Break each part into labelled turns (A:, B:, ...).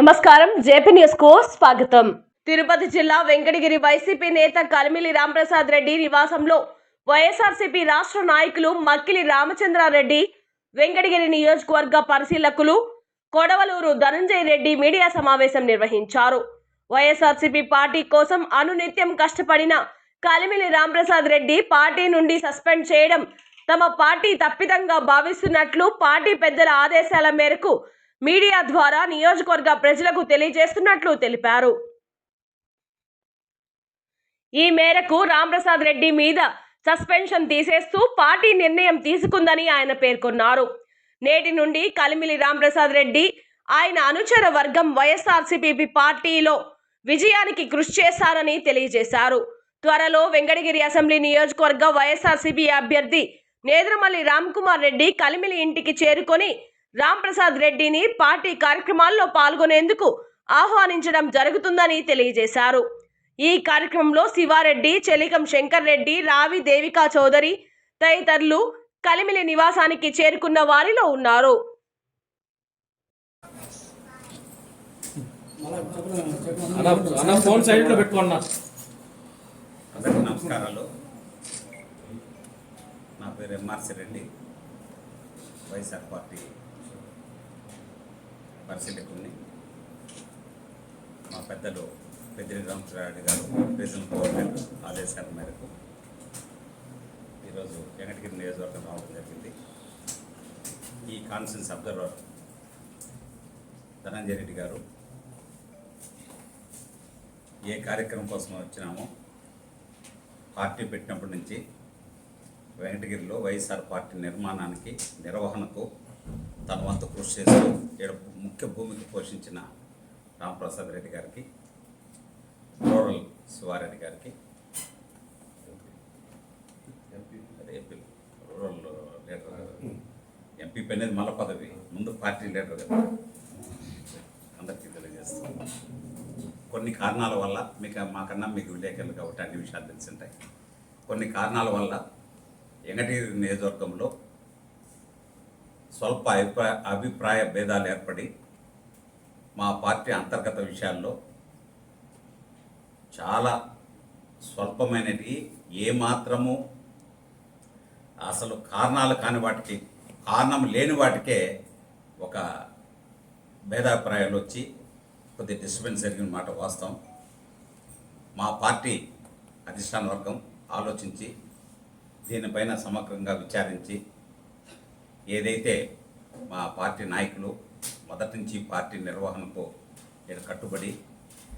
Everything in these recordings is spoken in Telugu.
A: నమస్కారం. జేపీ న్యూస్కు స్వాగతం. తిరుపతి జిల్లా వెంకటగిరి వైసీపీ నేత కలిమిలి రాంప్రసాద్ రెడ్డి నివాసంలో వైఎస్ఆర్సీపీ రాష్ట్ర నాయకులు మక్కిలి రామచంద్రారెడ్డి వెంకటగిరి నియోజకవర్గ పరిశీలకులు కొడవలూరు ధనంజయ రెడ్డి మీడియా సమావేశం నిర్వహించారు. వైఎస్ఆర్సీపీ పార్టీ కోసం అనునిత్యం కష్టపడిన కలిమిలి రాంప్రసాద్ రెడ్డి పార్టీ నుండి సస్పెండ్ చేయడం తమ పార్టీ తప్పిదంగా భావిస్తున్నట్లు పార్టీ పెద్దల ఆదేశాల మేరకు మీడియా ద్వారా నియోజకవర్గ ప్రజలకు తెలియజేస్తున్నట్లు తెలిపారు. ఈ మేరకు రాంప్రసాద్ రెడ్డి మీద సస్పెన్షన్ తీసేస్తూ పార్టీ నిర్ణయం తీసుకుందని ఆయన పేర్కొన్నారు. నేటి నుండి కలిమిలి రాంప్రసాద్ రెడ్డి ఆయన అనుచర వర్గం వైఎస్ఆర్సీపీ పార్టీలో విజయానికి కృషి చేశారని తెలియజేశారు. త్వరలో వెంకటగిరి అసెంబ్లీ నియోజకవర్గ వైఎస్ఆర్సీపీ అభ్యర్థి నేద్రమల్లి రామ్కుమార్ రెడ్డి కలిమిలి ఇంటికి చేరుకొని రాంప్రసాద్ రెడ్డిని పార్టీ కార్యక్రమాల్లో పాల్గొనేందుకు ఆహ్వానించడం జరుగుతుందని తెలియజేశారు. ఈ కార్యక్రమంలో శివారెడ్డి చెలికం శంకర్ రెడ్డి రావి దేవికా చౌదరి తదితరులు కలిమిలి నివాసానికి చేరుకున్న వారిలో ఉన్నారు.
B: అన్న అన్న ఫోన్ సైడ్లో పెట్టుకోన్నా
C: అందరికీ నమస్కారాలు. నా పేరు ఎంఆర్సి రెడ్డి వైఎస్ఆర్ పార్టీ పరిశీలకుల్ని మా పెద్దలు పెద్దిరి రామచంద్రారెడ్డి గారు రీజనల్ గవర్నమెంట్ ఆదేశాల మేరకు ఈరోజు వెంకటగిరి నియోజకవర్గం రావడం జరిగింది. ఈ కాన్ఫరెన్స్ అబ్జర్వర్ ధనంజయ రెడ్డి గారు ఏ కార్యక్రమం కోసం వచ్చినామో పార్టీ పెట్టినప్పటి నుంచి వెంకటగిరిలో వైఎస్ఆర్ పార్టీ నిర్మాణానికి నిర్వహణకు తన వంతు కృషి చేస్తూ ఈడ ముఖ్య భూమిక పోషించిన రాంప్రసాద్ రెడ్డి గారికి రూరల్ శివారెడ్డి గారికి అదే ఎంపీ రూరల్ లీడర్ అనేది మల్ల పదవి ముందు పార్టీ లీడర్ కదా. అందరికీ తెలియజేస్తాం. కొన్ని కారణాల వల్ల మీకు మాకన్నా మీకు విలేకరులు కాబట్టి అన్ని విషయాలు తెలిసింటాయి కొన్ని కారణాల వల్ల వెంకటగిరి నియోజకవర్గంలో స్వల్ప అభిప్రాయ అభిప్రాయ భేదాలు ఏర్పడి మా పార్టీ అంతర్గత విషయాల్లో చాలా స్వల్పమైనవి ఏమాత్రము అసలు కారణాలు కాని వాటికి కారణం లేని వాటికే ఒక భేదాభిప్రాయాలు వచ్చి కొద్ది డిస్టర్బెన్స్ జరిగిన మాట వాస్తవం. మా పార్టీ అధిష్టాన వర్గం ఆలోచించి దీనిపైన సమగ్రంగా విచారించి ఏదైతే మా పార్టీ నాయకులు మొదటి నుంచి పార్టీ నిర్వహణకు నేను కట్టుబడి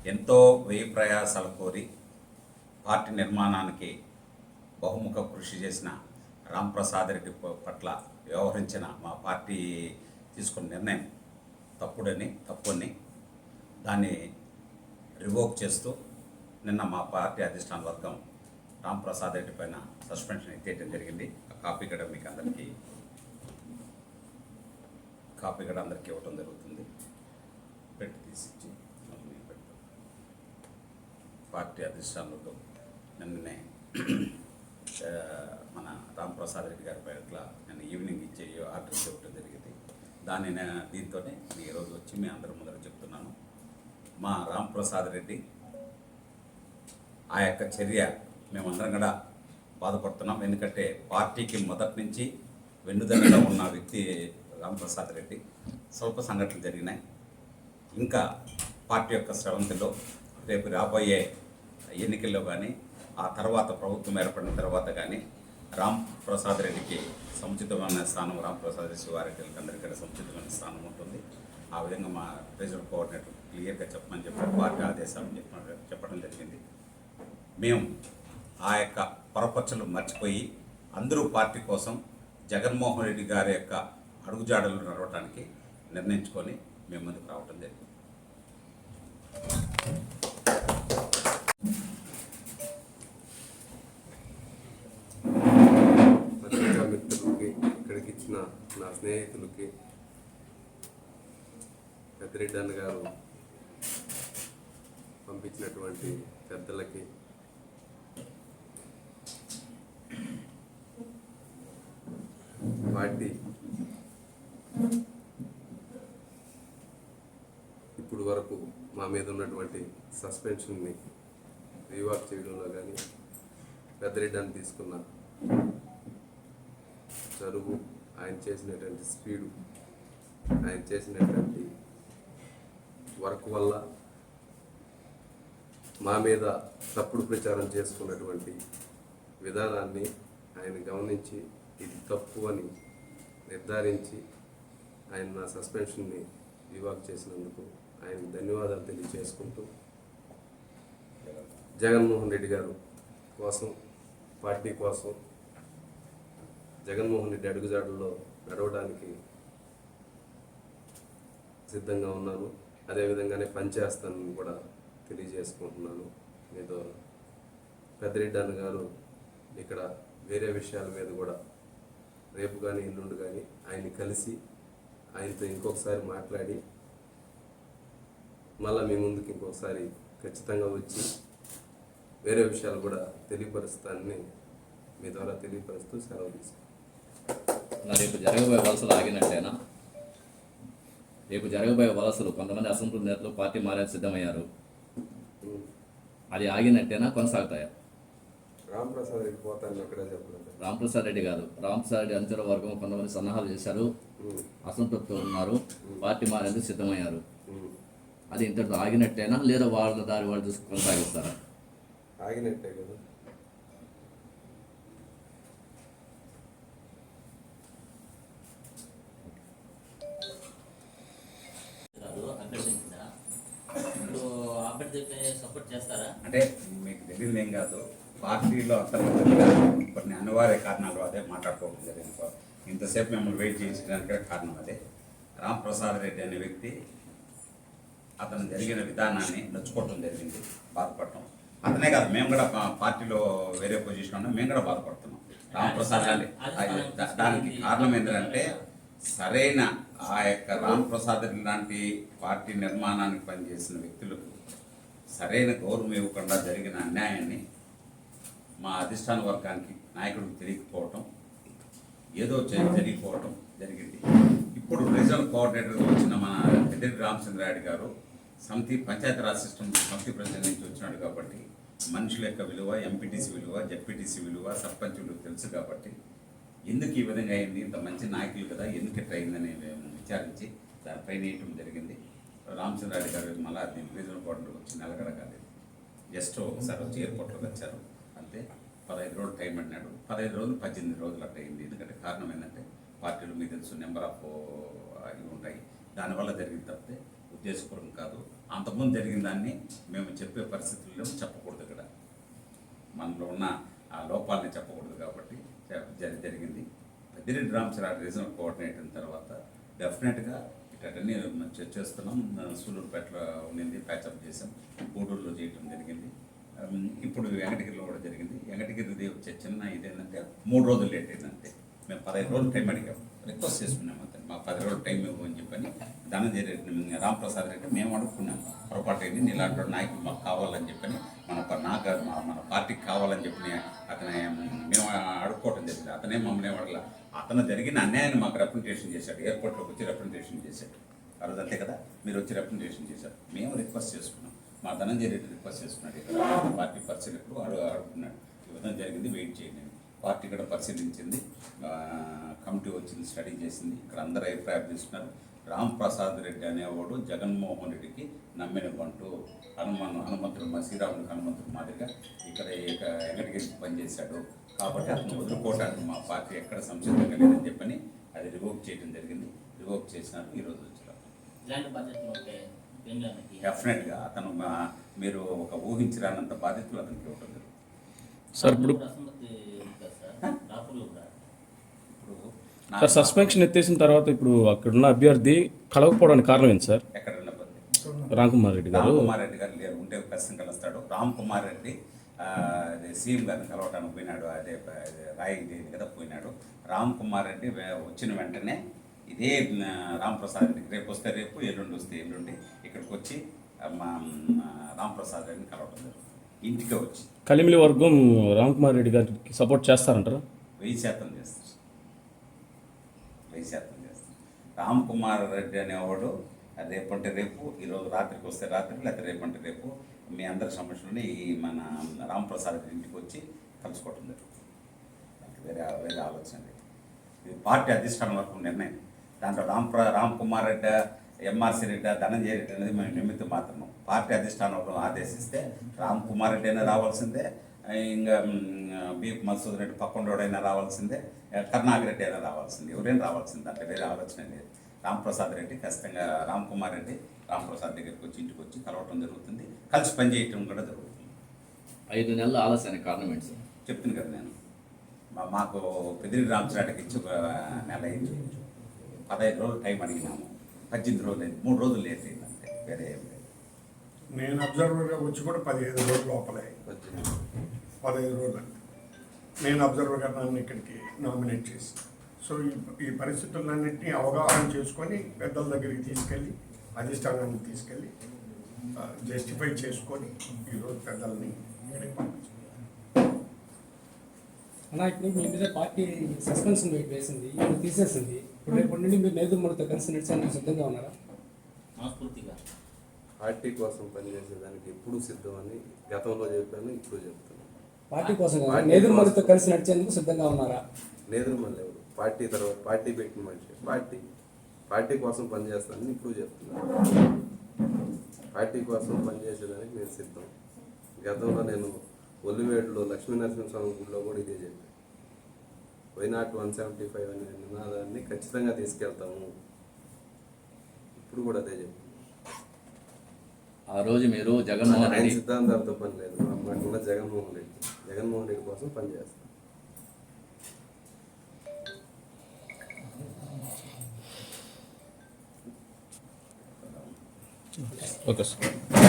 C: ఎంతో వ్యయ ప్రయాసాలు కోరి పార్టీ నిర్మాణానికి బహుముఖ కృషి చేసిన రాంప్రసాద్ రెడ్డి పట్ల వ్యవహరించిన మా పార్టీ తీసుకున్న నిర్ణయం తప్పుడని తప్పుని దాన్ని రివోక్ చేస్తూ నిన్న మా పార్టీ అధిష్టాన వర్గం రాంప్రసాద్ రెడ్డి పైన సస్పెన్షన్ ఎత్తేయడం జరిగింది. ఆ కాపీ కూడా మీకు అందరికీ కాపీ కూడా అందరికీ ఇవ్వటం జరుగుతుంది. పెట్టి తీసిచ్చి మళ్ళీ మీకు పార్టీ అధిష్టానంతో నిన్ననే మన రాంప్రసాద్ రెడ్డి గారి పేరుట్ల నేను ఈవినింగ్ ఇచ్చే ఆర్డర్ ఇవ్వటం జరిగింది. దాన్ని దీంతోనే నేను ఈరోజు వచ్చి మీ అందరి ముందర చెప్తున్నాను. మా రాంప్రసాద్ రెడ్డి ఆ యొక్క చర్య మేమందరం కూడా బాధపడుతున్నాం. ఎందుకంటే పార్టీకి మొదటి నుంచి వెన్నుదన్నుగా ఉన్న వ్యక్తి రాంప్రసాద్ రెడ్డి. స్వల్ప సంఘటనలు జరిగినాయి. ఇంకా పార్టీ యొక్క స్రవంతిలో రేపు రాబోయే ఎన్నికల్లో కానీ ఆ తర్వాత ప్రభుత్వం ఏర్పడిన తర్వాత కానీ రామ్ ప్రసాద్ రెడ్డికి సముచితమైన స్థానం రామ్ ప్రసాద్ శివారెడ్డికి అందరికీ సముచితమైన స్థానం ఉంటుంది. ఆ విధంగా మా రిజర్వ్ కోఆర్డినేటర్ క్లియర్గా చెప్పమని చెప్పి పార్టీ ఆదేశాలను చెప్ప చెప్పడం జరిగింది. మేము ఆ యొక్క పొరపచ్చలు మర్చిపోయి అందరూ పార్టీ కోసం జగన్మోహన్ రెడ్డి గారి యొక్క అడుగుజాడలు నడవటానికి నిర్ణయించుకొని మేము ముందుకు రావటం జరిగింది.
D: మిత్రులకి ఇక్కడికి ఇచ్చిన నా స్నేహితులకి పెద్దరెడ్డి అన్న గారు పంపించినటువంటి పెద్దలకి వాటి ఇప్పుడు వరకు మా మీద ఉన్నటువంటి సస్పెన్షన్ని రీవాక్ చేయడంలో కానీ పెద్దరెడ్డి అని తీసుకున్న చదువు ఆయన చేసినటువంటి స్పీడు ఆయన చేసినటువంటి వర్క్ వల్ల మా మీద తప్పుడు ప్రచారం చేసుకున్నటువంటి విధానాన్ని ఆయన గమనించి ఇది తప్పు అని నిర్ధారించి ఆయన నా సస్పెన్షన్ని రివాక్ చేసినందుకు ఆయనకు ధన్యవాదాలు తెలియజేసుకుంటూ జగన్మోహన్ రెడ్డి గారు కోసం పార్టీ కోసం జగన్మోహన్ రెడ్డి అడుగుజాడల్లో నడవడానికి సిద్ధంగా ఉన్నాను అదేవిధంగానే పనిచేస్తానని కూడా తెలియజేసుకుంటున్నాను. మీతో పెద్దరెడ్డి అన్న గారు ఇక్కడ వేరే విషయాల మీద కూడా రేపు కానీ ఎల్లుండి కానీ ఆయన్ని కలిసి ఆయనతో ఇంకొకసారి మాట్లాడి మళ్ళీ మీ ముందుకు ఇంకొకసారి ఖచ్చితంగా వచ్చి వేరే విషయాలు కూడా తెలియపరుస్తానని మీ ద్వారా తెలియపరుస్తూ సెలవు తీసుకుంటాను
E: నా రేపు జరగబోయే వలసలు ఆగినట్టేనా? రేపు జరగబోయే వలసలు కొంతమంది అసెంబ్లీ నేతలు పార్టీ మారే సిద్ధమయ్యారు. అది ఆగినట్టేనా? కొనసాగుతాయా?
D: రామ్ ప్రసాద్ రెడ్డి పోతాను ఎక్కడా చెప్పలేదు.
E: రామప్రసాద్ రెడ్డి గారు రామప్రసాద్ రెడ్డి అంచర వర్గం కొంతమంది సన్నాహాలు చేశారు. అసంతృప్తితో ఉన్నారు. పార్టీ మారేందుకు సిద్ధమయ్యారు. అది ఇంతటితో ఆగినట్టేనా లేదా వాళ్ళ దారి వాళ్ళు చూసి కొనసాగిస్తారా?
D: ఆగినట్టే కదా.
C: అంటే మీకు తెలియదు ఏం కాదు. పార్టీలో అంతర్గతంగా కొన్ని అనివార్య కారణాలు అదే మాట్లాడుకోవడం జరిగింది. ఇంతసేపు మిమ్మల్ని వెయిట్ చేయించడానికి కారణం అదే. రామ్ ప్రసాద్ రెడ్డి అనే వ్యక్తి అతను జరిగిన విధానాన్ని నచ్చుకోవటం జరిగింది బాధపడటం. అతనే కాదు మేము కూడా పార్టీలో వేరే పొజిషన్ ఉన్నాం మేము కూడా బాధపడుతున్నాం. రామప్రసాద్ గారి దానికి కారణం ఏంటంటే సరైన ఆ యొక్క రామప్రసాద్ లాంటి పార్టీ నిర్మాణానికి పనిచేసిన వ్యక్తులకు సరైన గౌరవం ఇవ్వకుండా జరిగిన అన్యాయాన్ని మా అధిష్టాన వర్గానికి నాయకుడికి తెలియకపోవటం ఏదో జరిగిపోవటం జరిగింది. ఇప్పుడు రీజనల్ కోఆర్డినేటర్గా వచ్చిన మన పెద్దిరెడ్డి రామచంద్రారెడ్డి గారు సమితి పంచాయతీరాజ్ సిస్టమ్ సమితి ప్రజల నుంచి వచ్చినాడు కాబట్టి మనుషుల యొక్క విలువ ఎంపీటీసీ విలువ జెడ్పీటీసీ విలువ సర్పంచ్ విలువ తెలుసు కాబట్టి ఎందుకు ఈ విధంగా అయింది? ఇంత మంచి నాయకులు కదా ఎందుకు ఇట్లా అయిందని మేము విచారించి దానిపై వేయటం జరిగింది. రామచంద్రారెడ్డి గారు మళ్ళీ దీని రీజనల్ కోఆర్డినేటర్ వచ్చి నెలగడ కాలేదు. జస్ట్ ఒకసారి వచ్చి ఎయిర్పోర్ట్లోకి వచ్చారు. అంతే. పదహైదు రోజులు టైం అన్నాడు పదహైదు రోజులు పద్దెనిమిది రోజులు అట్ట అయింది. ఎందుకంటే కారణం ఏంటంటే పార్టీలు మీకు తెలుసు నెంబర్ ఆఫ్ ఇవి ఉంటాయి. దానివల్ల జరిగింది తప్పితే ఉద్దేశపూర్వం కాదు. అంతకుముందు జరిగిన దాన్ని మేము చెప్పే పరిస్థితుల్లో చెప్పకూడదు ఇక్కడ. మనలో ఉన్న ఆ లోపాలని చెప్పకూడదు కాబట్టి జరిగింది. పెద్దిరెడ్డి రామచంద్ర రీజనల్ కోఆర్డినేటర్ తర్వాత డెఫినెట్గా ఇటన్నీ చే- చేస్తున్నాం. సూళ్ళూరుపేటలో ఉండింది ప్యాచప్ చేసాం గూడూరులో చేయటం జరిగింది. ఇప్పుడు వెంకటగిరిలో కూడా జరిగింది. వెంకటగిరిది చిన్న ఇదేంటంటే మూడు రోజులు లేట్ అయిందంటే మేము పదహైదు రోజులు టైం అడిగాము రిక్వెస్ట్ చేసుకున్నాం అతను. మాకు పది రోజులు టైం ఇవ్వని చెప్పని ధనంజయ రెడ్డి రామప్రసాద్ రెడ్డి మేము అడుక్కున్నాం పొరపాటు అయింది నీలాంటి నాయకులు మాకు కావాలని చెప్పని మన నాకు మా- మన పార్టీకి కావాలని చెప్పి అతనే మేము అడుక్కోవటం జరిగింది. అతనే మమ్మల్ని ఏం అడగల? అతను జరిగిన అన్యాయాన్ని మాకు రిప్రజెంటేషన్ చేశాడు. ఎయిర్పోర్ట్లోకి వచ్చి రిప్రజెంటేషన్ చేశాడు. ఆ రోజు అంతే కదా? మీరు వచ్చి రిప్రజెంటేషన్ చేశారు. మేము రిక్వెస్ట్ చేసుకున్నాం. మా ధనంజయ రెడ్డి రిక్వెస్ట్ చేసుకున్నాడు ఇక్కడ. పార్టీ పరిశీలకుడు అడుగు అడుగుతున్నాడు. ఈ విధంగా జరిగింది. వెయిట్ చేయండి. పార్టీ కూడా పరిశీలించింది. కమిటీ వచ్చింది స్టడీ చేసింది. ఇక్కడ అందరూ అభిప్రాయం తీసుకున్నారు. రామ్ ప్రసాద్ రెడ్డి అనేవాడు జగన్మోహన్ రెడ్డికి నమ్మిన బంటు. హనుమాన్ హనుమంతుడు మా శ్రీరాముడు హనుమంతుడు మాదిరిగా ఇక్కడ ఇక వెంకటగిరికి పనిచేశాడు. కాబట్టి అతను వదులుకోవడానికి మా పార్టీ ఎక్కడ సంసిద్ధంగా లేదని చెప్పని అది రివోక్ చేయడం జరిగింది. రివోక్ చేసినారు. ఈరోజు వచ్చారు డెఫినెట్గా అతను మీరు ఒక ఊహించరానంత బాధ్యతలు అతనికి ఇవ్వడం జరుగుతుంది.
B: సార్ ఇప్పుడు
F: సార్
B: సస్పెన్షన్ ఎత్తేసిన తర్వాత ఇప్పుడు అక్కడున్న అభ్యర్థి కలగకపోవడానికి కారణం ఏంటి సార్?
C: ఎక్కడ
B: రామ్ కుమార్ రెడ్డి గారు.
C: రామ్ కుమార్ రెడ్డి గారు లేరు. ఉంటే ఖచ్చితంగా కలుస్తాడు రామ్ కుమార్ రెడ్డి సీఎం గారిని కలవటానికి పోయినాడు. అదే రాయి కదా పోయినాడు. రామ్ కుమార్ రెడ్డి వచ్చిన వెంటనే ఇదే ఆ, రామ్ ప్రసాద్ రెడ్డికి రేపు వస్తే రేపు ఎల్లుండి వస్తే ఎల్లుండి ఇక్కడికి వచ్చి మా ఆ, రామ్ ప్రసాద్ రెడ్డిని కలవటం జరుగుతుంది. ఇంటికే వచ్చి.
B: కలిమిలి వర్గం రామ్ కుమార్ రెడ్డి గారికి సపోర్ట్ చేస్తారంటారా?
C: వెయ్యి శాతం చేస్తారు. వెయ్యి చేస్తాం. రామ్ కుమార్ రెడ్డి అనేవాడు రేపు అంటే రేపు ఈరోజు రాత్రికి వస్తే రాత్రి లేకపోతే రేపు అంటే రేపు మీ అందరి సమస్యలని ఈ మన రామప్రసాద్ ఇంటికి వచ్చి కలుసుకోవటం జరుగుతుంది. వేరే వేరే ఆలోచన లేదు. ఇది పార్టీ అధిష్టానం వరకు నిర్ణయం. దాంట్లో రామ్ ప్ర రామ్ కుమార్ రెడ్డి ఎంఆర్సీ రెడ్డి ధనంజయ రెడ్డి అనేది మేము నిమిత్తం మాత్రము. పార్టీ అధిష్టానం ఆదేశిస్తే రామ్ కుమార్ రెడ్డి అయినా రావాల్సిందే ఇంకా బి మసూద్ రెడ్డి పక్కండోడైనా రావాల్సిందే. కరుణాకర్ రెడ్డి అయినా రావాల్సిందే. ఎవరైనా రావాల్సిందే అంటే వేరే ఆలోచన లేదు. రామ్ ప్రసాద్ రెడ్డి ఖచ్చితంగా రామ్ కుమార్ రెడ్డి రామ్ ప్రసాద్ దగ్గరికి వచ్చి ఇంటికి వచ్చి కలవటం జరుగుతుంది. కలిసి పనిచేయటం కూడా జరుగుతుంది.
E: ఐదు నెలల ఆలస్యానికి కారణం ఏంటి సార్?
C: చెప్తుంది కదా నేను. మా- మాకు పెదిరి రామచరాటకి ఇచ్చి ఒక నెల అయింది. పదహైదు రోజులు టైం అడిగినాము. పద్దెనిమిది రోజులు అయింది. మూడు రోజులు లేట్ అయింది అంతే. వేరే ఏం లేదు.
G: నేను అబ్జర్వర్గా వచ్చి కూడా పదిహేను రోజుల లోపలే.
D: వచ్చింది
G: పదహైదు రోజులు. నేను అబ్జర్వర్గా నన్ను ఇక్కడికి నామినేట్ చేసి. సో ఈ ఈ పరిస్థితులన్నింటినీ అవగాహన చేసుకొని పెద్దల దగ్గరికి తీసుకెళ్ళి అధిష్టానానికి తీసుకెళ్ళి జస్టిఫై చేసుకొని ఈరోజు పెద్దల్ని ఇక్కడికి పంపించాను
H: అన్నా ఇప్పుడు మీ మీద పార్టీ సస్పెన్షన్ వెయిట్ వేసింది ఇప్పుడు తీసేసింది. ఇప్పుడు రేపటి నుండి మీరు నేదుమ్మడితో కలిసి నడిచేందుకు సిద్ధంగా ఉన్నారా?
F: మనస్ఫూర్తిగా
D: పార్టీ కోసం పనిచేసేదానికి ఎప్పుడు సిద్ధం అని గతంలో చెప్పాను ఇప్పుడు చెప్తున్నాను.
H: పార్టీ కోసం
D: కోసం.
H: కలిసి నడిచేందుకు సిద్ధంగా ఉన్నారా?
D: ఎవరు? పార్టీ తర్వాత పార్టీ పెట్టిన మనిషి. పార్టీ. పార్టీ కోసం పనిచేస్తానని ఇప్పుడు చెప్తున్నాను పార్టీ కోసం పనిచేసేదానికి నేను సిద్ధం. గతంలో నేను ఒల్లివేడులో లక్ష్మీనరసింహస్వామి గుడిలో కూడా ఇదే చెప్పాను why not one seventy five అనే నినాదాన్ని ఖచ్చితంగా తీసుకెళ్తాము. ఇప్పుడు కూడా అదే చెప్పాను
E: ఆ రోజు మీరు జగన్మోహన్ రెడ్డి
D: సిద్ధాంతాలతో పని లేదు. మాకున్న జగన్మోహన్ రెడ్డి. జగన్మోహన్ రెడ్డి కోసం పనిచేస్తాం.
B: Okay sir.